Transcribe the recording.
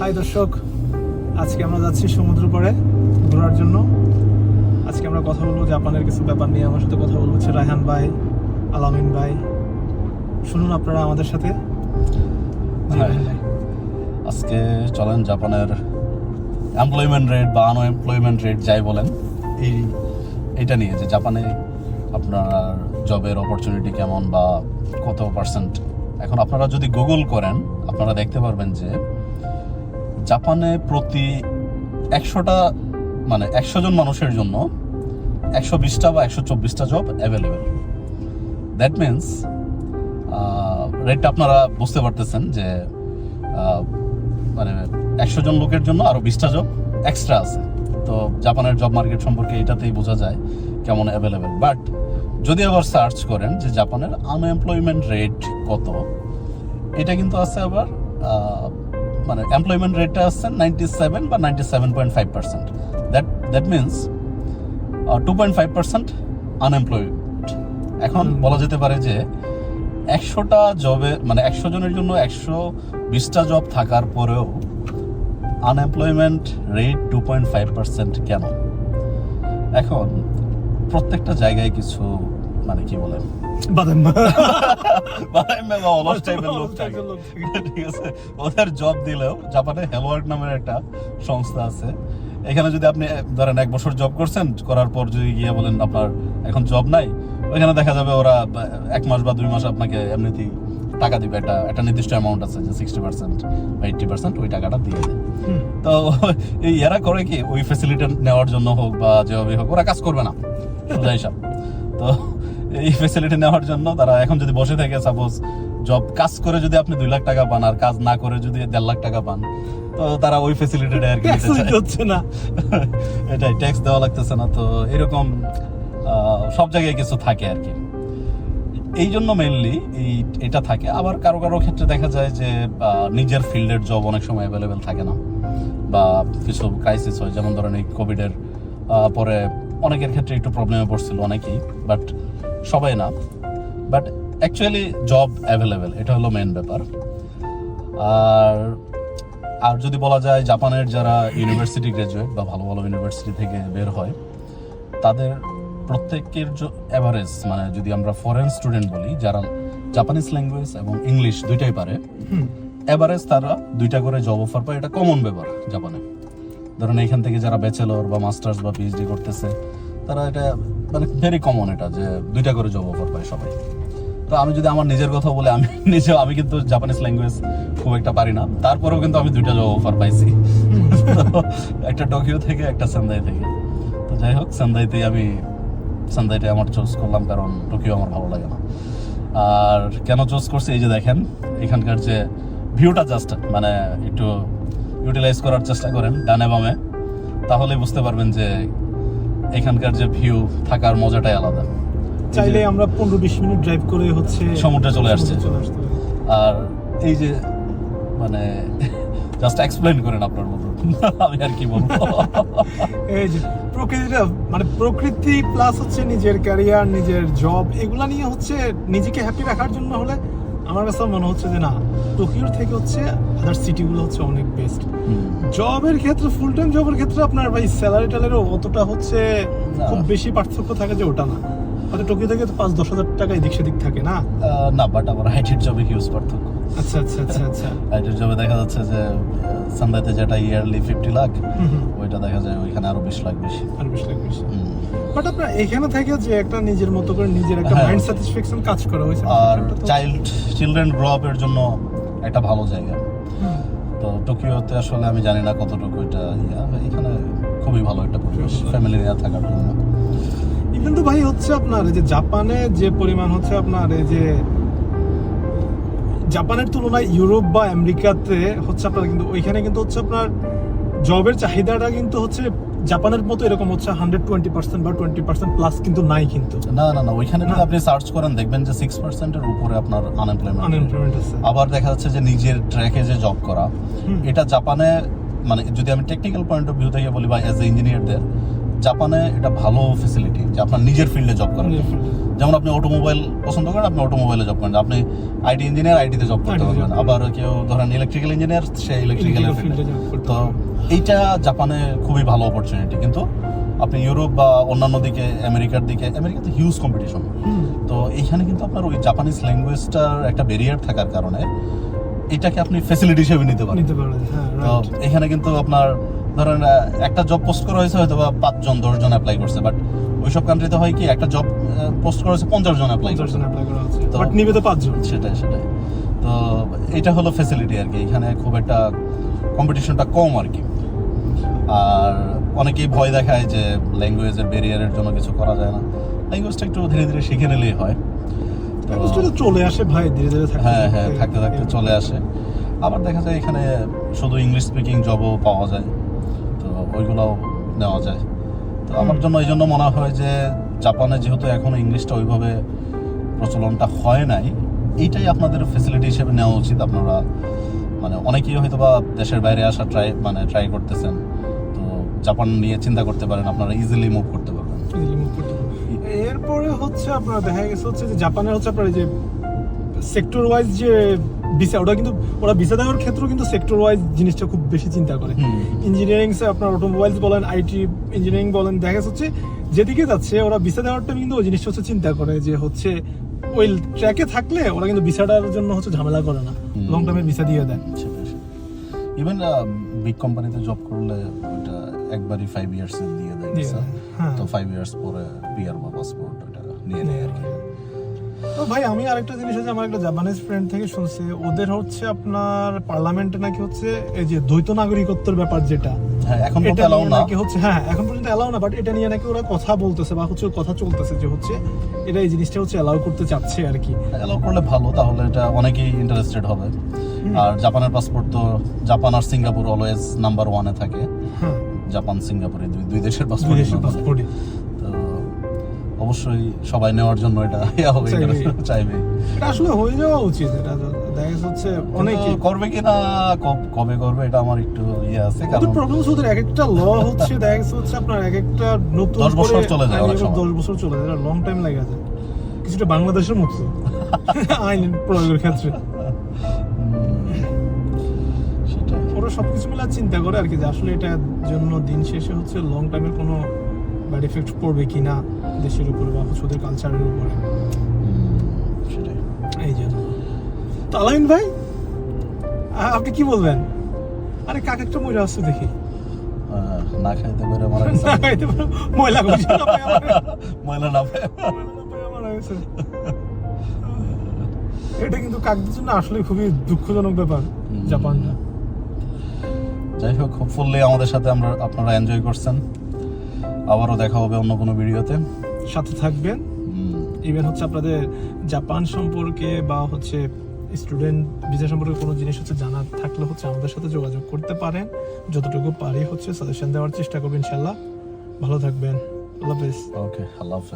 High দর্শক আজকে আমরা যাচ্ছি সমুদ্র পাড়ে ঘোরার জন্য। আজকে আমরা কথা বলব জাপানের কিছু ব্যাপার নিয়ে। আমার সাথে কথা বলব হচ্ছে রায়হান ভাই আলামিন ভাই। শুনুন আপনারা আমাদের সাথে। আজকে চলেন জাপানের এমপ্লয়মেন্ট রেট বা আনএমপ্লয়মেন্ট রেট যাই বলেন এই এটা নিয়ে যে জাপানে আপনার জবের অপরচুনিটি কেমন বা কত পার্সেন্ট এখন আপনারা যদি গুগল করেন আপনারা দেখতে পারবেন যে জাপানে প্রতি একশোটা মানে একশো জন মানুষের জন্য একশো বিশটা বা একশো চব্বিশটা জব অ্যাভেলেবেল দ্যাট মিন্স রেটটা আপনারা বুঝতে পারতেছেন যে মানে একশো জন লোকের জন্য আরও বিশটা জব এক্সট্রা আছে। তো জাপানের জব মার্কেট সম্পর্কে এটাতেই বোঝা যায় কেমন অ্যাভেলেবেল বাট যদি আবার সার্চ করেন যে জাপানের আনএমপ্লয়মেন্ট রেট কত, এটা কিন্তু আছে আবার মানে এমপ্লয়মেন্ট রেটটা আসছে নাইনটি সেভেন বা ninety seven point five percent that that means two point five percent unemployed এখন বলা যেতে পারে যে একশোটা জবে মানে একশো জনের জন্য একশো বিশটা জব থাকার পরেও unemployment rate two point five percent কেন? এখন প্রত্যেকটা জায়গায় কিছু মানে কি বলে? বাদাম। বাদাম বা অলস টাইপের লোক থাকে। ঠিক আছে। ওদের জব দিলেও জাপানে হেলওয়ার্ক নামের একটা সংস্থা আছে। এখানে যদি আপনি ধরেন এক বছর জব করছেন করার পর যদি গিয়ে বলেন আপনার এখন জব নাই ওইখানে দেখা যাবে ওরা এক মাস বা দুই মাস আপনাকে এমনিতেই টাকা দিবে। একটা একটা নির্দিষ্ট অ্যামাউন্ট আছে যে সিক্সটি পার্সেন্ট বা এইটটি পার্সেন্ট ওই টাকাটা দিয়ে দেয়। তো এই এরা করে কি ওই ফ্যাসিলিটি নেওয়ার জন্য হোক বা যেভাবে হোক ওরা কাজ করবে না। সোজা হিসাব তো এই ফেসিলিটি নেওয়ার জন্য তারা এখন যদি বসে থাকে সাপোজ জব কাজ করে যদি আপনি দুই লাখ টাকা পান আর কাজ না করে যদি দেড় লাখ টাকা পান তো তারা ওই ফ্যাসিলিটিটা আর কি হচ্ছে না। এটাই ট্যাক্স দেওয়া লাগতেছে না তো এরকম সব জায়গায় কিছু থাকে আর কি। এই জন্য মেইনলি এই এটা থাকে। আবার কারও কারও ক্ষেত্রে দেখা যায় যে নিজের ফিল্ডের জব অনেক সময় অ্যাভেলেবেল থাকে না বা কিছু ক্রাইসিস হয়। যেমন ধরেন এই কোভিডের পরে অনেকের ক্ষেত্রে একটু প্রবলেমে পড়ছিল অনেকেই বাট সবাই না বাট অ্যাকচুয়ালি জব অ্যাভেলেবেল এটা হলো মেন ব্যাপার আর আর যদি বলা যায় জাপানের যারা ইউনিভার্সিটি গ্রাজুয়েট বা ভালো ভালো ইউনিভার্সিটি থেকে বের হয় তাদের প্রত্যেকের অ্যাভারেজ মানে যদি আমরা ফরেন স্টুডেন্ট বলি যারা জাপানিজ ল্যাঙ্গুয়েজ এবং ইংলিশ দুইটাই পারে। অ্যাভারেজ তারা দুইটা করে জব অফার পায় এটা কমন ব্যাপার জাপানে ধরুন এখান থেকে যারা ব্যাচেলর বা মাস্টার্স বা পিএইচডি করতেছে তারা এটা মানে ভেরি কমন এটা যে দুইটা করে জব অফার পায় সবাই। তো আমি যদি আমার নিজের কথা বলে, আমি নিজে আমি কিন্তু জাপানিজ ল্যাঙ্গুয়েজ খুব একটা পারি না। তারপরেও কিন্তু আমি দুইটা জব অফার পাইছি। একটা টোকিও থেকে, একটা সেন্দাই থেকে। তো যাই হোক সেন্দাইতে আমি সেন্দাইতে আমার চুজ করলাম, কারণ টোকিও আমার ভালো লাগে না। আর কেন চুজ করছি? এই যে দেখেন, এখানকার যে ভিউটা জাস্ট মানে একটু ইউটিলাইজ করার চেষ্টা করেন, ডানে বামে। তাহলে বুঝতে পারবেন যে এখানকার যে ভিউ থাকার মজাটাই আলাদা। চাইলে আমরা পনেরো বিশ মিনিট ড্রাইভ করে হচ্ছে সমুদ্রে চলে আসছে। আর এই যে মানে জাস্ট এক্সপ্লেন করেন আপনার মতো। আমি আর কি বলব? এই যে প্রকৃতিটা মানে প্রকৃতি প্লাস হচ্ছে নিজের ক্যারিয়ার নিজের জব এগুলা নিয়ে হচ্ছে নিজেকে হ্যাপি রাখার জন্য হলে আমার কাছে মনে হচ্ছে যে না টোকিওর থেকে হচ্ছে আদার সিটিগুলো হচ্ছে অনেক বেস্ট। জবের ক্ষেত্রে ফুল টাইম জবের ক্ষেত্রে আপনার ভাই স্যালারি ট্যালারিও অতটা হচ্ছে খুব বেশি পার্থক্য থাকে যে ওটা না। হয়তো টোকিও থেকে তো পাঁচ দশ হাজার টাকা এদিক সেদিক থাকে না? না বাট আবার হাইটের জবে হিউজ পার্থক্য। আচ্ছা আচ্ছা আচ্ছা আচ্ছা। হাইটের জবে দেখা যাচ্ছে যে সান্দাইতে যেটা ইয়ারলি ফিফটি লাখ। ওইটা দেখা যায় ওইখানে আরও বিশ লাখ বেশি। আর বেশি লাখ বেশি। বাট আপনার এখানে থেকে যে একটা নিজের মতো করে নিজের একটা। মাইন্ড স্যাটিসফ্যাকশন কাজ করা হয়েছে আর চাইল্ড চিলড্রেন গ্রো আপের জন্য একটা ভালো জায়গা। তো টোকিওতে আসলে আমি জানি না কতটুকু এটা ইয়া এখানে খুবই ভালো একটা পরিবেশ ফ্যামিলি নিয়ে থাকার জন্য। ইভেন তো ভাই হচ্ছে আপনার এই যে জাপানে যে পরিমাণ হচ্ছে আপনার এই যে জাপানের তুলনায় ইউরোপ বা আমেরিকাতে হচ্ছে আপনার কিন্তু ওইখানে কিন্তু হচ্ছে আপনার জবের চাহিদাটা কিন্তু হচ্ছে জাপানের মতো এরকম হচ্ছে হান্ড্রেড টোয়েন্টি পার্সেন্ট বা টোয়েন্টি পার্সেন্ট প্লাস কিন্তু নাই কিন্তু। না না না ওইখানে যদি আপনি সার্চ করেন দেখবেন যে সিক্স পার্সেন্টের উপরে আপনার আনএমপ্লয়মেন্ট আনএমপ্লয়মেন্ট আছে। আবার দেখা যাচ্ছে যে নিজের ট্র্যাকে যে জব করা এটা জাপানে মানে যদি আমি টেকনিক্যাল পয়েন্ট অফ ভিউ থেকে বলি বা অ্যাজ এ ইঞ্জিনিয়ারদের জাপানে এটা ভালো ফেসিলিটি যে আপনার নিজের ফিল্ডে জব field যেমন আপনি অটোমোবাইল পছন্দ করেন আপনি অটোমোবাইলে জব করেন। আপনি আইটি ইঞ্জিনিয়ার আইটিতে জব করতে পারবেন। আবার কেউ ধরেন ইলেকট্রিক্যাল ইঞ্জিনিয়ার সে ইলেকট্রিক্যাল তো এইটা জাপানে খুবই ভালো অপরচুনিটি কিন্তু আপনি ইউরোপ বা অন্যান্য দিকে আমেরিকার দিকে আমেরিকাতে হিউজ কম্পিটিশন তো এইখানে কিন্তু আপনার ওই জাপানিজ ল্যাঙ্গুয়েজটার একটা ব্যারিয়ার থাকার কারণে এটাকে আপনি ফেসিলিটি হিসেবে নিতে পারেন। হ্যাঁ তো এখানে কিন্তু আপনার ধরেন একটা জব পোস্ট করা হয়েছে হয়তো বা পাঁচজন দশজন অ্যাপ্লাই করছে বাট ওইসব কান্ট্রিতে হয় কি একটা জব পোস্ট করা হয়েছে পঞ্চাশ জন অ্যাপ্লাই জন অ্যাপ্লাই করা তো- বাট নিবে তো পাঁচজন। সেটাই সেটাই। তো এটা হলো ফ্যাসিলিটি আর কি এখানে খুব একটা কম্পিটিশনটা কম আর কি। আর অনেকেই ভয় দেখায় যে ল্যাঙ্গুয়েজের ব্যারিয়ারের জন্য কিছু করা যায় না। ল্যাঙ্গুয়েজটা একটু ধীরে ধীরে শিখে নিলেই হয়। চলে আসে ভাই ধীরে ধীরে হ্যাঁ হ্যাঁ থাকতে থাকতে চলে আসে। আবার দেখা যায় এখানে শুধু ইংলিশ স্পিকিং জবও পাওয়া যায়। ওইগুলোও নেওয়া যায়। তো আমার জন্য এই জন্য মনে হয় যে জাপানে যেহেতু এখনও ইংলিশটা ওইভাবে প্রচলনটা হয় নাই, এইটাই আপনাদের ফেসিলিটি হিসেবে নেওয়া উচিত। আপনারা মানে অনেকেই হয়তো বা দেশের বাইরে আসা ট্রাই মানে ট্রাই করতেছেন। তো জাপান নিয়ে চিন্তা করতে পারেন, আপনারা ইজিলি মুভ করতে পারবেন। Move করতে এরপরে হচ্ছে আপনার দেখা গেছে হচ্ছে যে জাপানের হচ্ছে আপনার যে সেক্টর ওয়াইজ যে ভিসা ওটা কিন্তু ওরা ভিসা দেওয়ার ক্ষেত্রেও কিন্তু সেক্টর ওয়াইজ জিনিসটা খুব বেশি চিন্তা করে। ইঞ্জিনিয়ারিং আপনার অটোমোবাইলস বলেন আইটি ইঞ্জিনিয়ারিং বলেন দেখা হচ্ছে যেদিকে যাচ্ছে ওরা ভিসা দেওয়ার টাইম কিন্তু ওই জিনিসটা হচ্ছে চিন্তা করে যে হচ্ছে ওই ট্র্যাকে থাকলে ওরা কিন্তু ভিসাটার জন্য হচ্ছে ঝামেলা করে না। লং টার্মে ভিসা দিয়ে দেয়। ইভেন বিগ কোম্পানিতে জব করলে ওটা একবারই ফাইভ ইয়ার্স দিয়ে দেয় দিয়ে হ্যাঁ। তো ফাইভ ইয়ার্স পরে বিয়ার বা পাসপোর্ট ওটা নিয়ে নেয় আর কি। তো ভাই আমি আরেকটা জিনিস আছে আমার একটা জাপানিজ ফ্রেন্ড থেকে শুনছি। ওদের হচ্ছে আপনার পার্লামেন্টে নাকি হচ্ছে এই যে দ্বৈত নাগরিকত্বের ব্যাপার যেটা হ্যাঁ এখন এটা নাকি হচ্ছে হ্যাঁ এখন পর্যন্ত এলাও না বাট এটা নিয়ে নাকি ওরা কথা বলতেছে বা হচ্ছে কথা চলতেছে যে হচ্ছে এটা এই জিনিসটা হচ্ছে এলাও করতে চাচ্ছে আর কি। এলাও করলে ভালো তাহলে এটা অনেকেই ইন্টারেস্টেড হবে। আর জাপানের পাসপোর্ট তো জাপান আর সিঙ্গাপুর অলওয়েজ নাম্বার ওয়ানে থাকে। হ্যাঁ। জাপান সিঙ্গাপুরে দুই দুই দেশের পাসপোর্ট দেশের পাসপোর্টে তো অবশ্যই সবাই নেওয়ার জন্য এটা হবে চাইবে। এটা আসলে হয়ে যাওয়া উচিত এটা দেখা যাচ্ছে হচ্ছে অনেকে। করবে কিনা কব- কবে করবে এটা আমার একটু ইয়ে আছে কারণ প্রবলেম ওদের এক একটা ল হচ্ছে দেখা গেছে হচ্ছে আপনার এক একটা নতুন দশ বছর চলে যায় অনেক সময়। দশ বছর চলে যায় লং টাইম লাগে যায়। কিছুটা বাংলাদেশের মতো। আইন প্রয়োগের ক্ষেত্রে। সেটাই। ওরা সবকিছু মিলে চিন্তা করে আর কি যে আসলে এটার জন্য দিন শেষে হচ্ছে লং টাইমের কোনো ব্যাড এফেক্ট পড়বে কি না দেশের উপরে বা ওদের কালচারের উপরে সেটাই এই জন্য তো আলামিন ভাই আপনি কি বলবেন আরে কাক একটা ময়লা আসছে দেখি না খাইতে পারে মারা গেছে না খাইতে পারো, ময়লা আমার। ময়লা না পায়। মারা গেছে। এটা কিন্তু কাকদের জন্য আসলে খুবই দুঃখজনক ব্যাপার হুম। জাপানটা যাই হোক হোপফুলি আমাদের সাথে আমরা আপনারা এনজয় করছেন আবারও দেখা হবে অন্য কোনো ভিডিওতে। সাথে থাকবেন। ইভেন হচ্ছে আপনাদের জাপান সম্পর্কে বা হচ্ছে স্টুডেন্ট ভিসা সম্পর্কে কোনো জিনিস হচ্ছে জানার থাকলে হচ্ছে আমাদের সাথে যোগাযোগ করতে পারেন। যতটুকু পারি হচ্ছে সাজেশন দেওয়ার চেষ্টা করবেন ইনশাল্লাহ ভালো থাকবেন। আল্লাহ হাফেজ। ওকে আল্লাহ হাফেজ।